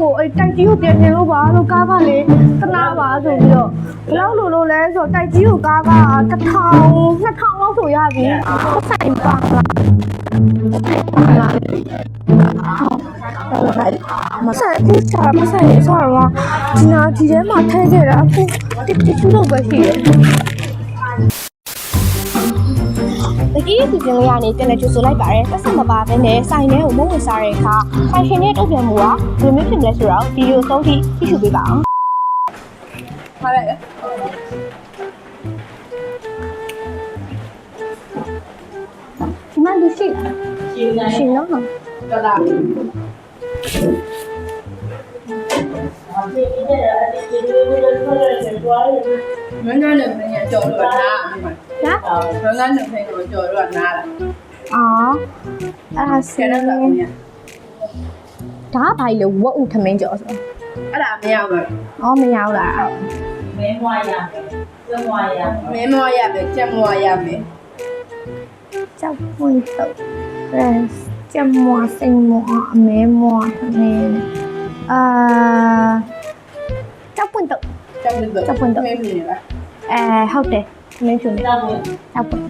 ကိုအဲ့တိုက်ကြီးကိုပြင်နေလို့ပါလို့ကားကလေတနာပါဆိုပြီးတော့ဘယ်လောက်လို့လို့လဲဆိုတော့တိုက်ကြီးကိုကားက1000 2000လောက်ဆိုရပြီဆိုင်ပါလားမဆိုင်ဘူးချာမဆိုင်ရဆောတော့ဒီနာဒီထဲမှာထဲခဲ့တာအခုတစ်တစ် chút တော့ပဲရှိတယ် တကြီးစီစဉ်လေးကနေပြန်လည်ကြိုဆိုလိုက်ပါတယ်တက်ဆက်မပါဘဲနဲ့ဆိုင်ထဲကိုမုန်းဝင်စားတဲ့အခါဆိုင်ရှင်ရဲ့တုံ့ပြန်မှုကဘယ်လိုမျိုးဖြစ်မလဲဆိုတော့ဗီဒီယိုဆုံးထိကြည့်ရှုပေးပါအောင်ထားလိုက်ဒီမှာလူရှိလားရှိနော်တော်လားမင်းတို့လည်းပြန်ကြော်လို့ နားညာမင်းတို့လည်းပြန်ကြော်လို့နားလားအော်အဲ့ဒါဆဆယ်ယ်ရရတာတာကမြဒါကဘာလဲဝတ်ဦးထမင်းကြော်ဆိုအဲ့ဒါမရဘူးအော်မရဘူးလားမင်းမွားရမယ်ကျမွားရမယ်မင်းမရမယ်ကြက်မရမယ်ကြောက်ပွင့်တော့အဲကျမွားစိန်မွားအမဲမွားထမင်းအာကြောက်ပွင့်တော့ကြက်လို့မင်းမြင်လားအဲဟုတ်တယ်ထ မင်းဖြူနေတော့ဘယ်ကြောက်ပွင့်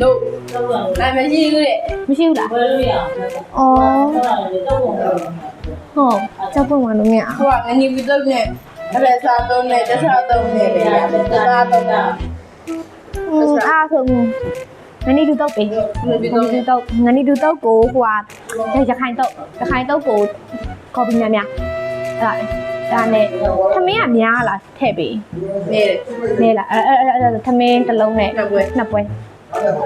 လို့တော့ဘယ်နိုင်မရှိဘူးတဲ့မရှိဘူးလားဘယ်လိုရအောင်လဲအော်တော့တော့ဘယ်ဟုတ်ကြောက်ပွင့်ဝင်လို့မရအောင်ဟိုကငနီဝီတော့နဲ့အဲ့ဒါစားတော့နဲ့တခြားတော့နဲ့ပဲစားတော့တာอืมအားဆိုငနီတူတော့ပေးငနီတူတော့ငနီတူတော့ကိုဟိုဟာရခိုင်တော့ရခိုင်တော့ကိုကော်ပီများများအဲ့ဒါ ဒါနဲ့သမင်းကများလားထည့်ပေးနေတယ်နေလားအဲ့အဲ့အဲ့သမင်းတစ်လုံးနဲ့နှစ်ပွဲနှစ်ပွဲ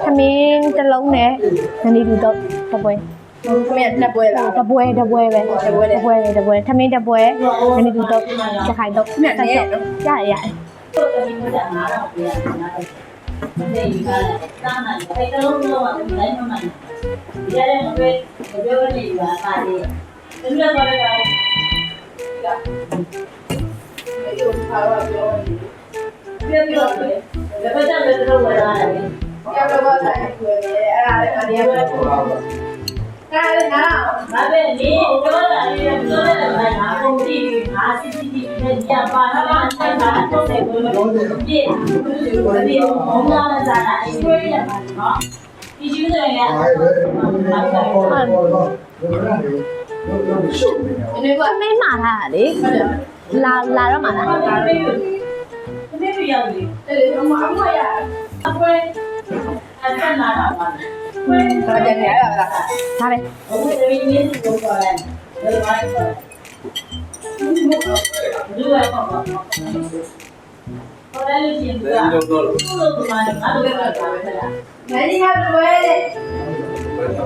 သမင်းတစ်လုံးနဲ့ငနီတူတော့တစ်ပွဲမင်းနှစ်ပွဲလားတစ်ပွဲတစ်ပွဲပဲတစ်ပွဲတစ်ပွဲတစ်ပွဲသမင်းတစ်ပွဲငနီတူတော့ရခိုင်တော့ရရရတော့ဒီမှာငါတော့ပြန်လာတယ်မသိဘူးကလည်းတားမှန်တယ်အဲ့တော့တော့လိုက်မှမှန်တယ်ရတဲ့ဘယ်ဘယ်ကနေပါတာလေဒီလိုပါလေ ကမင်းတို့ခါတော့ပြောနေပြောပြောတယ်ဘယ်တော့လည်းတော့လာတယ်ရတော့ဆိုင်ကိုလည်းအဲ့ဒါလည်းအရင်ကအဲ့ဒါလည်းနားဒါပဲလေပြောတာလေပြောတာလည်းငါကုန်ကြည့်ပြီးငါ CCTV နဲ့ကြာပါတာအဲ့ဒါတော့ဆက်ကိုလို့ပြည့်ဒီဘုံလာလာတာအရွေးရမှာနော်ဒီကျူးတယ်ကဒီကသ မင်းမှားတာလေ ဟုတ်တယ် လာလာတော့မှာလား ဒါပဲဒီနေ့ပြောရည် အဲ့ဒီအမအမရ အပွဲအဆန်လာတာပါပွဲ တော့ကြနေရတာလား ဒါပဲ ဘုရားဒီနေ့ဒီကိုပေါ်လာတယ်ဘာလဲဒီလိုပေါ့ပေါ့ဟောတယ်လို့ရှင်ကဘုရားတို့ကမှငါတို့ကပါပဲလား မင်းကြီးကတော့ပဲတဲ့ အဲ့ဒါ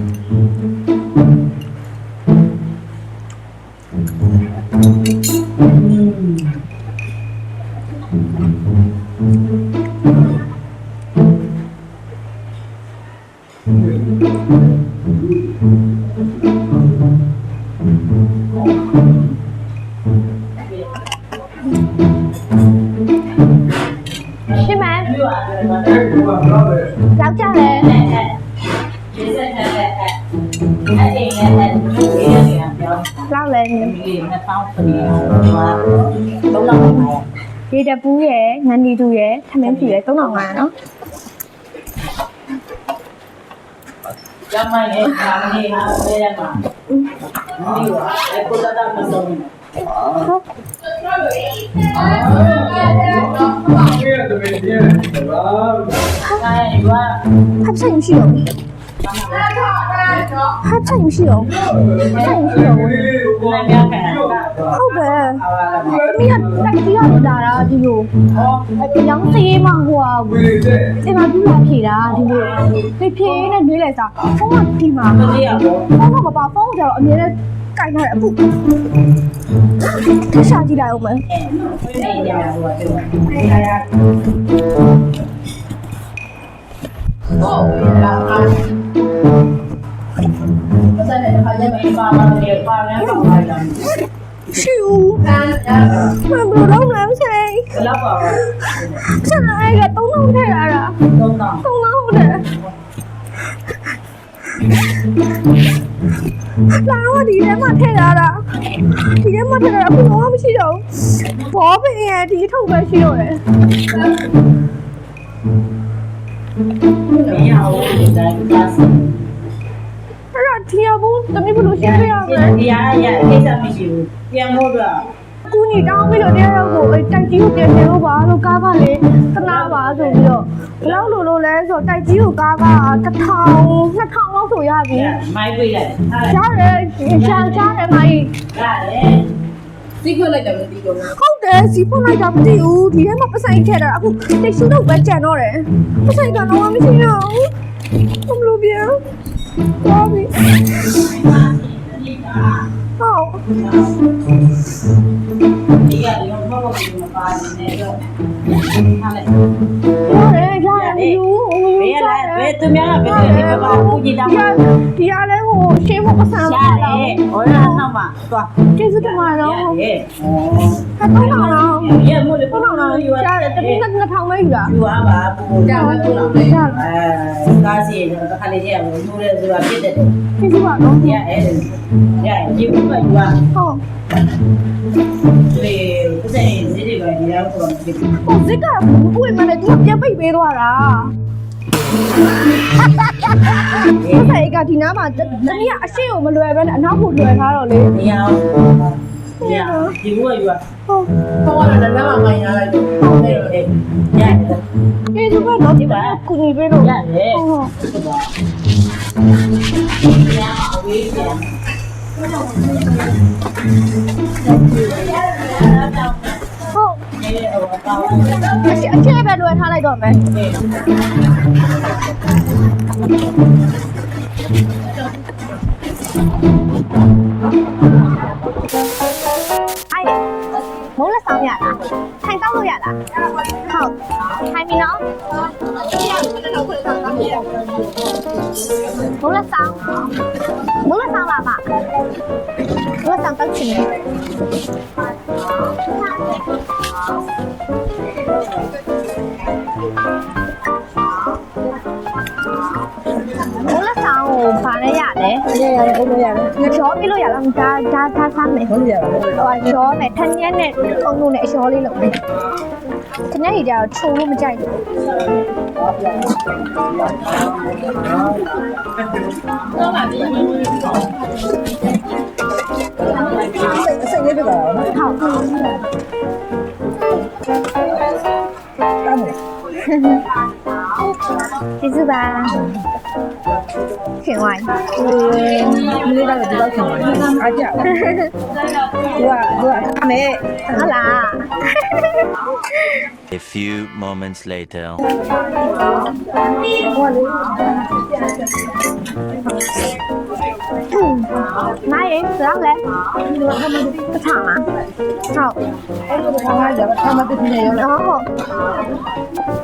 2000 3000တော့လောက်ပါရေတပူးရယ်ငန်ဒီတူရယ်ထမင်းပြူရယ်3500နော်ရမိုင်းရဲ့ဒါမင်းဟာဆဲရမှာဒီကအဲ့ကိုလာတာမဆုံးဟုတ်အဲ့ဒါကဘာလဲဘာအဖြစ်ရှိရော ဟတ်ဆိုင်မရှိတော့ဘူးဆိုင်မရှိတော့ဘူးနိုင်ပြခံတာဟုတ်တယ်တမီးကတိုက်ပြီးတော့လာတာဒီလိုအပြောင်းသေးမှဟိုဟာဒီမှာပြလာဖြေတာဒီလိုဖြေဖြေနဲ့နှွေးလိုက်စားဖုန်းကဒီမှာမလေးရတော့ဖုန်းကမပါဖုန်းကကျတော့အမြဲတမ်းကင်ထားတယ်အခုထရှာကြည့်လိုက်အောင်မယ်ဝိနေကြတာဟိုက ပြောဟုတ်လားအားမစတဲ့ခါကျမှဒီပါပါလေပါရမ်းပါပါလားရှူတန်းရမဘလို့တော့မလဲဆိုင်ဘယ်တော့ပါဆက်လာအဲ့က3000ထည့်ရတာတော့တော့3000ဟုတ်တယ်လာတော့ဒီထဲမှာထည့်ထားတာဒီထဲမှာထည့်ထားတာအခုတော့မရှိတော့ဘူးဘောပင်ရဲ့ဒီထုတ်ပဲရှိတော့တယ်မရဘူးဒါကစား အဲ့တော့ဒီရဘူးတမီးဘလို့ရှင်းပြရမလဲဒီအားရအိတ်စားမရှိဘူးပြန်ဖို့တော့ကူညီတောင်းပြီးတော့တရားရောက်ကိုအဲ့တိုက်ကြီးကိုပြန်နေလို့ပါလို့ကားကလေတနာပါဆိုပြီးတော့ဘယ်လောက်လို့လို့လဲဆိုတော့တိုက်ကြီးကိုကားက1000 2000လောက်ဆိုရပြီမိုက်ပြရတယ်ဟာရတယ်ရှားရှားတယ်မိုင်းရတယ်စီးခွက်လိုက်တယ်မသိတော့ဘူးဟုတ်တယ်စီဖွင့်လိုက်တာမသိဘူးဒီထဲမှာပစိုက်ထည့်တာအခုတိတ်ရှူတော့ပဲကြံတော့တယ်ပစိုက်ကတော့မရှိတော့ဘူးဘယ်လိုပြန် သွားပြီဟုတ်ဒီကရောဘောဘောကိုမပါနေတော့ဟာလေရတယ်ရတယ်မယူမယူဘယ်လဲဘယ်သူများကဘယ်လိုလဲဘာကိုကြည့်တာဒီကဒီကလည်းဟို ရှင်းဖို့ပစံရှာလားတော့တယ်ဟောလာနောက်မှာသွားကျေးဇူးတင်ပါတယ်တော့ရဲ့ဟဲ့တော့တော့ရဲ့မို့လေတော့တော့တော့တော့ယူရရှားတယ်တမီးကငါထောင်မဲယူတာယူရပါဘူးကြာမှတော့တော့လေရှားအဲကားစီတော့တစ်ခါလေးကျတော့ယူရဲဆိုတာဖြစ်တယ်ကျေးဇူးပါတော့ရအဲ့ရယူပါယူပါဟုတ်လေစိတ်စိတ်တွေပဲဒီလောက်ဆိုတော့ဖြစ်ဟိုဇစ်ကဘူးကိုမနဲ့သူကပြန်ပိတ်ပေးသွားတာဆ က်ဆိုင်ကဒီနားမှာတမီးကအရှိကိုမလွယ်ပဲနဲ့အနောက်ကိုလွယ်ထားတော့လေနေရအောင်ရယူပါယူပါဟုတ်တော့လည်းလည်းမမိုင်းရလိုက်တော့ဟုတ်တယ်ရတယ်ကျေးဇူးပါတော့ဒီပါကုညီပေးလို့ရတယ်ဟုတ်ဟုတ်ပါရ အောင်ဝေးပြန်ဟုတ်နေဟိုတော့အရှိအချဲပဲလွယ်ထားလိုက်တော့မယ်အဲ့မုန်းလက်ဆောင်ရလား ထိုင်တောက်လို့ရလားဟုတ်ထိုင်ပြီနော်မုန်းလက်ဆောင်မု ဘာနဲ့ရလဲရရတယ်အဲ့လိုရတယ်ငချောပြလို့ရလားဒါဒါဒါဆမ်းမယ်ဟိုဟုတ်ရတယ်ချောမယ်ထန်းညက်နဲ့ထုံလို့နဲ့အချောလေးလုပ်မယ်ခဏကြီးကြတော့ ချုံလို့မကြိုက်ဘူးစိတ်စိတ်လေးပြတာနော်ဟုတ်တမ်းတယ်ကျေးဇူးပါခင်ဝိုင်းမလေးကတော့ဒီလောက်ဆောင်တယ်အားကြ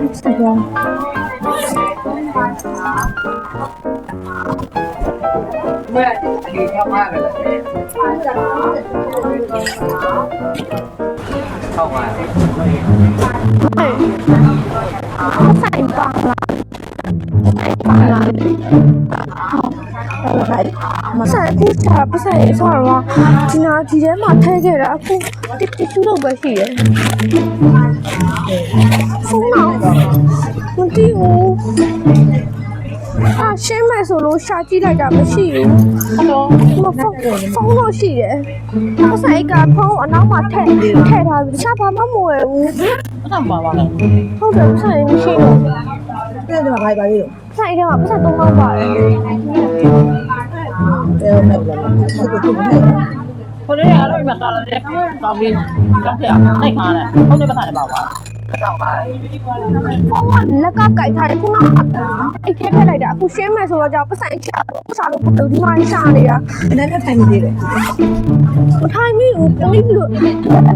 သူကသူကအမေဟုတ်လား A few moments later. ဟိုလေမိုင်းရင်စားလဲပထမဟုတ်အဲ့လိုကငါကြောက်မှတည်းနေရော မှာလဲဆိုင်ပါလားပါလားမဆိုင်ကူချာပဆိုင်ဆောတော့ဒီနာဒီထဲမှာထဲခဲ့တာအခုတစ်တစ်ချူတော့ပဲရှိတယ်ဖုန်းတော့မတီးဘူးအာရှင်းမယ်ဆိုလို့ရှာကြည့်လိုက်တာမရှိဘူးမဖုန်းဖုန်းတော့ရှိတယ်ပဆိုင်ကဖုန်းအနောက်မှာထည့်ထည့်ထားပြီးတခြားဘာမှမဝယ်ဘူးတော့ပါပါလားဟုတ်တယ်ပဆိုင်မရှိဘူးတဲ့တော့ဘာပါလေး တော့ဆိုင်ထဲမှာပတ်သက်သုံးလောက်ပါတယ်အဲမဲ့လားဆက်ကြည့်နေကိုလေးအားလုံးမစားတယ်ကောင်းပြီကောင်းပြနိုင်ခါတယ်ဟုတ်နေပါသားပါပါ လက်ကကြိုက်ထားတယ်ခုနအိတ်ထဲထည့်လိုက်တာအခုရှင်းမယ်ဆိုတော့ကြောင့်ပတ်ဆိုင်ချပတ်စားလို့ဒီမှာရှာနေတာအနေနဲ့ထိုင်နေသေးတယ်မထိုင်မိဘူးတမိလို့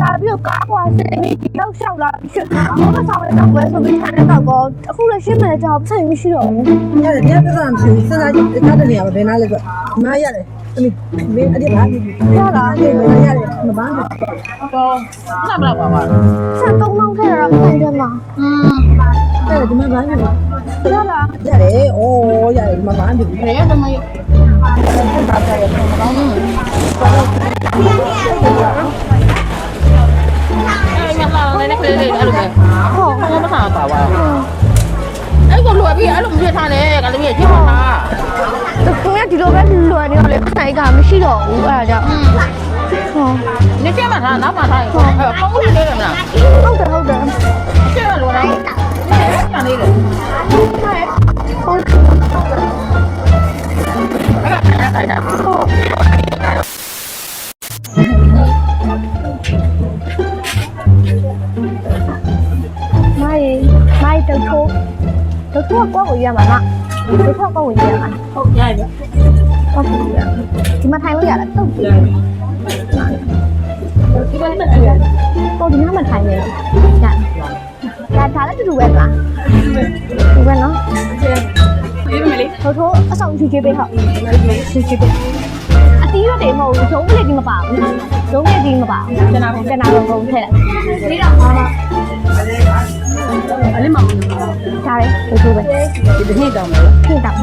လာပြီးတော့ကားပွားစနေတော့လျှောက်လာပြီးတော့မဆောင်ရတော့ဘယ်ဆိုပြီးထိုင်နေတော့ကောအခုလည်းရှင်းမယ်ကြောင့်ပတ်ဆိုင်မရှိတော့ဘူးရတယ်တရားပြဿနာမရှိဘူးစဉ်းစားကြည့်တတ်တဲ့နေရာမှာဘယ်နာလဲဆိုမားရတယ် မင်းအဲ့ဒီဘာဒီရလားအဲ့ဒီမရတယ်မပန်းဘူးတော့စပ်လာပါပါဆက်သုံးလုံးခဲ့ရတာပြန်တယ်မှာအဲ့ဒီမှာဘာလဲရလားရတယ်ဩရတယ်ဒီမှာဘာဒီဘယ်တမယအဲ့မလာလည်းကလေးလေးအဲ့လိုပဲဟုတ်ဘာမှမထားပါပါ အဲ့ကိုလွယ်ပြီးအဲ့လိုမဖြစ်ထားနဲ့ကလေးကြီးချစ်ပါသူကဒီလိုပဲလွယ်နေတော့လေဆိုင်ကမရှိတော့ဘူးအဲ့ဒါကြောင့်ဟုတ်နေချင်မှထားနောက်မှထားရင်အဲ့ပုံမှုလေးတယ်မလားဟုတ်တယ်ဟုတ်တယ်ချစ်ရလို့လားတန်လေးလေဟုတ်အဲ့ဒါမိုင်းမိုင်းတု တ်ထိုးတုတ်ထိုးကောက်ကိုရမှာမတုတ်ထိုးကောက်ကိုရမှာဟုတ်ရပြီကောက်ကိုရဒီမှာထိုင်လို့ရလားတုတ်ပြီဒီကနေ့တက်ရကိုဒီမှာထိုင်နေရဒါဒါလည်းတူတူပဲလားတူပဲနော်ဒီမလေးထိုးထိုးအဆောင်ချူချေးပေးဟုတ်ချူချေးပေးအတီးရွက်တွေမဟုတ်ဘူးဂျုံးလေးကြီးမပါဘူးဂျုံးလေးကြီးမပါဘူးကျနာကျနာတော့ကုန်ထည့်လိုက်ဒီတော့မှာ အဲ့လေးမဒါလေထိုးထိုးပဲဒီနေ့တောင်းမယ်ဖြစ်တော့ဒ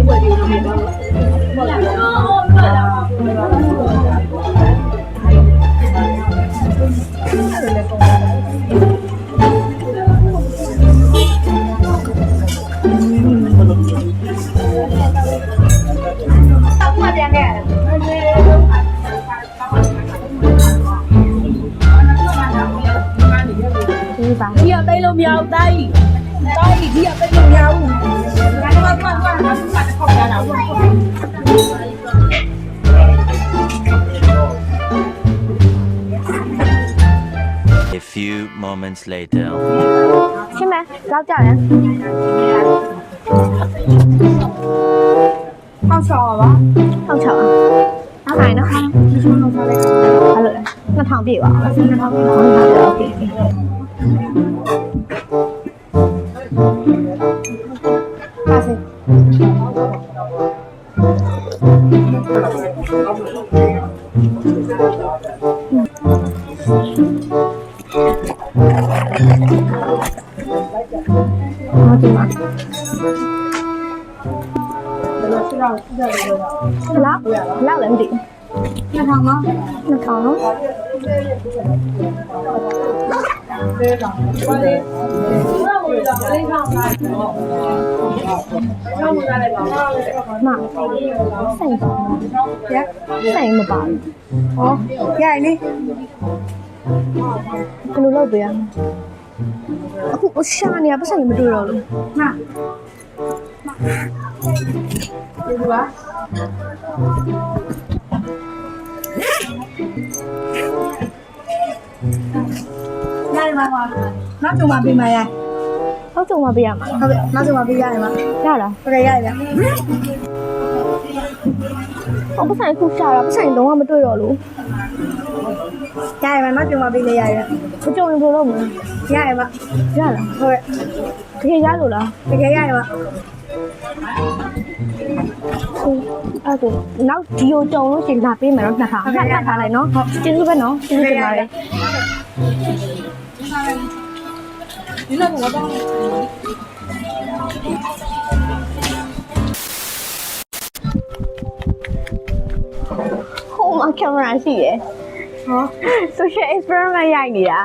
ီပါဒီကတိတ် เที่ยวได้ลมยาวได้ได้เที่ยวได้ลมยาวใช่ไหมเราจ่ายนะเอาชอวะเอาชอเอาไหยนะคะเอาเลยกระถางปีกวะกระถางปีกวะโอเค ည်းမသိဘူး2000နော်2000နော်မ ဆိုင်ပါရဆိုင်မပါဘူးဟောရရလေဘယ်လိုလုပ်ပေးရမလဲအခုအရှာနေရပတ်ဆိုင်မတွေ့တော့ဘူးဟာဒီပါ ရတယ်ပါပါနောက်ကြုံပါပေးမရဟုတ်ကြုံမပေးရမှာဟုတ်ကဲ့နောက်ကြုံပါပေးရတယ်ပါရလားဟုတ်ကဲ့ရတယ်ဗျဟောပတ်ဆိုင်ခုရှာတာပတ်ဆိုင်လုံးဝမတွေ့တော့လို့ရတယ်ပါနောက်ကြုံပါပေးလေရတယ်မကြုံရင်ဘယ်လိုလုပ်မလဲရတယ်ပါရလားဟုတ်ကဲ့တကယ်ရလို့လားတကယ်ရတယ်ပါဟုတ် အဲ့ဒါနောက်ဒီကိုကြုံလို့ရှိရင်လာပေးမယ်နော်2000ခက်ခက်ထားလိုက်နော်ဟုတ်ကျေးဇူးပဲနော်ကျေးဇူးတင်ပါတယ်ဒီလောက်ကတော့ဟိုမှာကင်မရာရှိရယ်ဟော social experiment ရိုက်နေတာ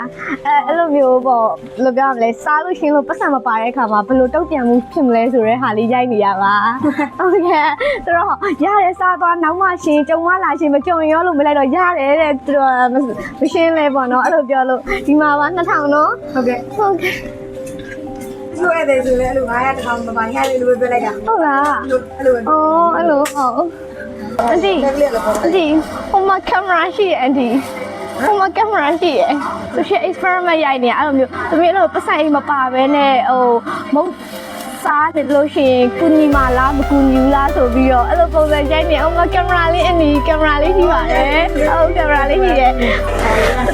အဲအဲ့လိုမျိုးပေါ့ဘယ်လိုပြောရမလဲစားလို့ရှင်းလို့ပတ်စံမပါတဲ့အခါမှာဘယ်လိုတုတ်ပြန်မှုဖြစ်မလဲဆိုတဲ့ဟာလေးရိုက်နေရပါဟုတ်ကဲ့သူတော့ရတယ်စားသွားနောက်မှရှင်းကြုံမလာရှင်းမကြုံရောလို့မလိုက်တော့ရတယ်တဲ့သူတော့မရှင်းလဲပေါ့နော်အဲ့လိုပြောလို့ဒီမှာပါ2000နော်ဟုတ်ကဲ့ဟုတ်ကဲ့ဆိုရတယ်ဆိုလည်းအဲ့လို900တောင်မပါရတယ်လို့ပြောလိုက်တာဟုတ်လားအဲ့လိုပဲအော်အဲ့လိုဟုတ် အန်တီတက်ကလေးလည်းပေါ့အန်တီဟိုမှာကင်မရာရှိရဲ့အန်တီဟိုမှာကင်မရာရှိရဲ့ social experiment ရိုက်နေအဲ့လိုမျိုးတမီးအဲ့လိုပတ်ဆိုင်မပါဘဲနဲ့ဟိုမုတ်စားတယ်လို့ရှိရင်ကုညီမလားမကုညီဘူးလားဆိုပြီးတော့အဲ့လိုပုံစံရိုက်နေအောင်မကင်မရာလေးအန်တီကင်မရာလေးရှိပါတယ်ဟုတ်ကင်မရာလေးရှိရဲ့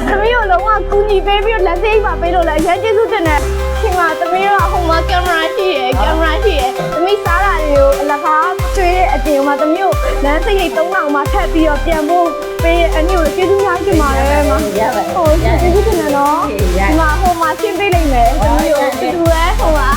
တမီးတို့လုံးဝကုညီပေးပြီးတော့လက်သေးပါပေးလို့လည်းအရင်ကျေးဇူးတင်တယ် ခင်မှာသမီးတော့ဟိုမှာကင်မရာရှိရယ်ကင်မရာရှိရယ်သမီးစားတာတွေကိုအလကားတွေးအပြင်မှာသမီးကိုလမ်းစိတ်ရိတ်၃တောင်မှထပ်ပြီးတော့ပြန်ဖို့ပေးအနည်းကိုကျေးဇူးများခင်ပါတယ်မရပါဘူးဟိုကျေးဇူးတင်တယ်နော်ဒီမှာဟိုမှာရှင်းပေးလိုက်မယ်သမီးကိုတူတူပဲဟိုမှာ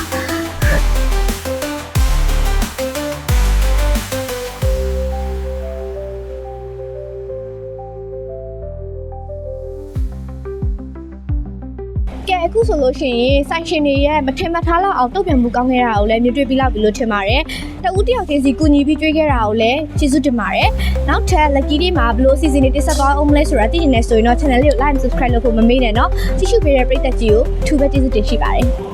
မဲ့အခုဆိုလို့ရှိရင်ဆိုင်ရှင်တွေရဲ့မထင်မထားလောက်အောင်တုတ်ပြန်မှုကောင်းခဲ့တာကိုလည်းမြင်တွေ့ပြီးလောက်ပြီလို့ထင်ပါတယ်။တဦးတယောက်ချင်းစီကူညီပြီးတွေ့ခဲ့တာကိုလည်းကျေးဇူးတင်ပါတယ်။နောက်ထပ် Lucky Day မှာဘလို့ season တွေတက်ဆက်သွားအောင်မလဲဆိုတာသိချင်နေဆိုရင်တော့ channel လေးကို like and subscribe လုပ်ဖို့မမေ့နဲ့နော်။ကြည့်ရှုပေးတဲ့ပရိသတ်ကြီးကိုထူပဲကျေးဇူးတင်ရှိပါတယ်။